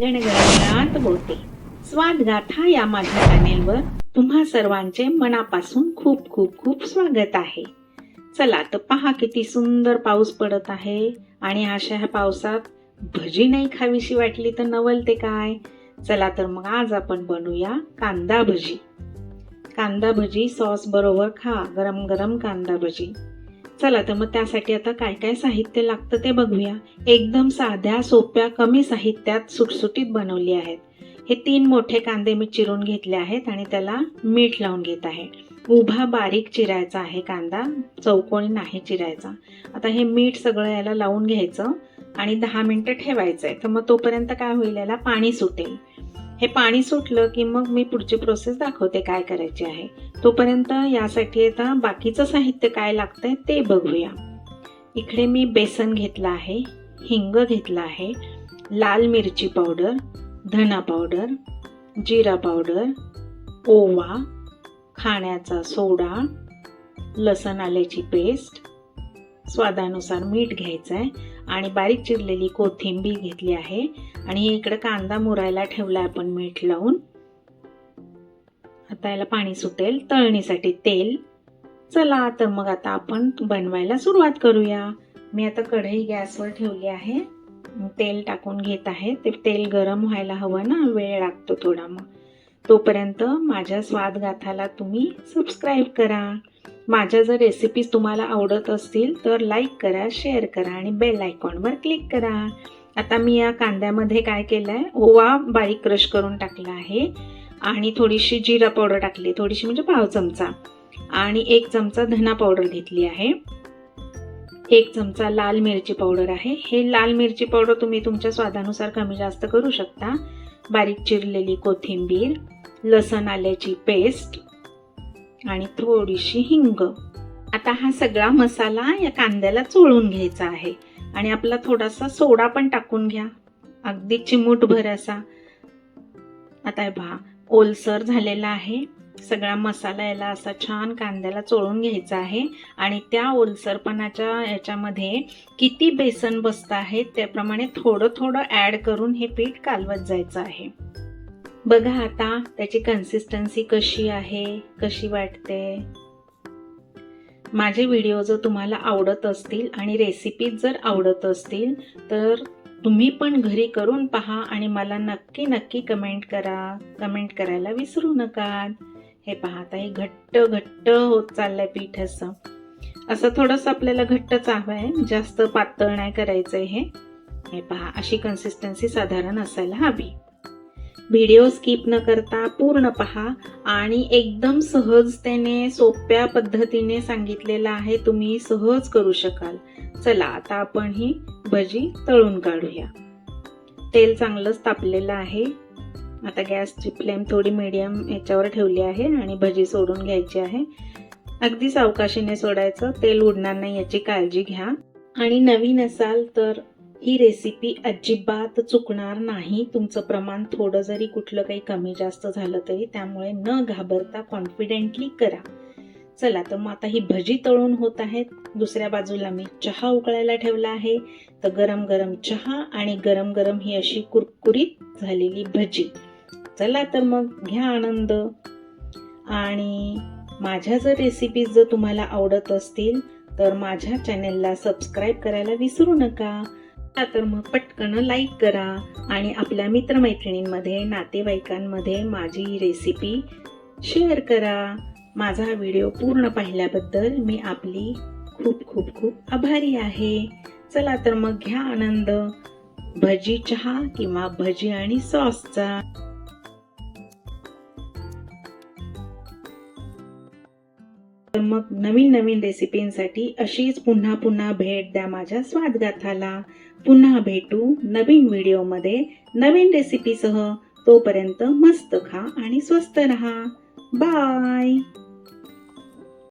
गणगणात बोलते. स्वादगाथा या माझ्या चॅनेलवर तुम्हा सर्वांचे मनापासून खूप खूप खूप स्वागत आहे. चला तर पहा किती सुंदर पाऊस पडत आहे आणि अशा ह्या पावसात भजी नाही खावीशी वाटली तर नवलते काय? चला तर मग आज आपण बनवूया कांदा भजी. कांदा भजी सॉस बरोबर खा गरम गरम कांदा भजी. चला तर मग त्यासाठी आता काय काय साहित्य लागतं ते बघूया. एकदम साध्या सोप्या कमी साहित्यात सुटसुटीत बनवली आहेत. हे तीन मोठे कांदे मी चिरून घेतले आहेत आणि त्याला मीठ लावून घेत आहे. उभा बारीक चिरायचा आहे कांदा. चौकोनी नाही चिरायचा. आता हे मीठ सगळं याला लावून घ्यायचं आणि दहा मिनटं ठेवायचं आहे तर मग तोपर्यंत काय होईल याला पाणी सुटेल. हे पाणी सुटलं की मग मी पुढची प्रोसेस दाखवते काय करायची आहे. तोपर्यंत यासाठी आता बाकीचं साहित्य काय लागतंय ते बघूया. इकडे मी बेसन घेतलं आहे हिंग घेतलं आहे लाल मिरची पावडर धना पावडर जिरा पावडर ओवा खाण्याचा सोडा लसण आल्याची पेस्ट स्वादानुसार मीठ घ्यायचं आहे आणि बारीक चिरलेली कोथिंबीर घेतली आहे. आणि इकडं कांदा मुरायला ठेवला आपण मीठ लावून. आता याला पाणी सुटेल. तळणीसाठी तेल. चला तर मग आता आपण बनवायला सुरुवात करूया. मी आता कढई गॅसवर ठेवली आहे. तेल टाकून घेत आहे. ते तेल गरम व्हायला हवं ना? वेळ लागतो थोडा मग. तोपर्यंत माझ्या स्वादगाथाला तुम्ही सबस्क्राईब करा. माझ्या जर रेसिपीज तुम्हाला आवडत असतील तर लाईक करा शेअर करा आणि बेल आयकॉनवर क्लिक करा. आता मी या कांद्यामध्ये काय केलं आहे ओवा बारीक क्रश करून टाकला आहे. आणि थोडीशी जिरा पावडर टाकली थोडीशी म्हणजे पाव चमचा. आणि एक चमचा धना पावडर घेतली आहे. एक चमचा लाल मिरची पावडर आहे. हे लाल मिरची पावडर तुम्ही तुमच्या स्वादानुसार कमी जास्त करू शकता. बारीक चिरलेली कोथिंबीर लसण आल्याची पेस्ट आणि थोडीशी हिंग. आता हा सगळा मसाला या कांद्याला चोळून घ्यायचा आहे. आणि आपला थोडासा सोडा पण टाकून घ्या. अगदी चिमूटभर असा. आता भा ओलसर झालेला आहे. सगळा मसाला याला असा छान कांद्याला चोळून घ्यायचा आहे. आणि त्या ओलसरपणाच्या याच्यामध्ये किती बेसन बसतं आहे त्याप्रमाणे थोडं थोडं ॲड करून हे पीठ कालवत जायचं आहे. बघा आता त्याची कन्सिस्टन्सी कशी आहे कशी वाटते. माझे व्हिडिओ जर तुम्हाला आवडत असतील आणि रेसिपीज जर आवडत असतील तर तुम्ही पण घरी करून पहा आणि मला नक्की नक्की कमेंट करा. कमेंट करायला विसरू नका. हे पहा आता हे घट्ट घट्ट होत चाललंय पीठ असं. असं थोडंसं आपल्याला घट्टच हवं आहे. जास्त पातळ नाही करायचं हे. हे पहा अशी कन्सिस्टन्सी साधारण असायला हवी. व्हिडिओ स्किप न करता पूर्ण पहा आणि एकदम सहजतेने सोप्या पद्धतीने सांगितलेलं आहे तुम्ही सहज करू शकाल. चला आता आपण ही भजी तळून काढूया. तेल चांगलंच तापलेलं आहे. आता गॅसची फ्लेम थोडी मीडियम याच्यावर ठेवली आहे आणि भजी सोडून घ्यायची आहे. अगदी सावकाशीने सोडायचं तेल उडणार नाही याची काळजी घ्या. आणि नवीन असाल तर ही रेसिपी अजिबात चुकणार नाही. तुमचं प्रमाण थोडं जरी कुठलं काही कमी जास्त झालं तरी त्यामुळे न घाबरता कॉन्फिडेंटली करा. चला तर मग आता ही भजी तळून होत आहेत. दुसऱ्या बाजूला मी चहा उकळायला ठेवला आहे. तर गरम गरम चहा आणि गरम गरम ही अशी कुरकुरीत झालेली भजी. चला तर मग घ्या आनंद. आणि माझ्या जर रेसिपीज जर तुम्हाला आवडत असतील तर माझ्या चॅनेलला सबस्क्राईब करायला विसरू नका. तर मग पटकन लाईक करा आणि आपल्या मित्रमैत्रिणींमध्ये नातेवाईकांमध्ये माझी रेसिपी शेअर करा. माझा व्हिडिओ पूर्ण पाहिल्याबद्दल मी आपली खूप खूप खूप आभारी आहे. चला तर मग घ्या आनंद. भजी चहा किंवा भजी आणि सॉसचा. तर मग नवीन नवीन रेसिपींसाठी अशीच पुन्हा पुन्हा भेट द्या माझ्या स्वादगाथाला. पुन्हा भेटू नवीन व्हिडिओमध्ये नवीन रेसिपीसह तोपर्यंत मस्त खा आणि स्वस्त रहा. बाय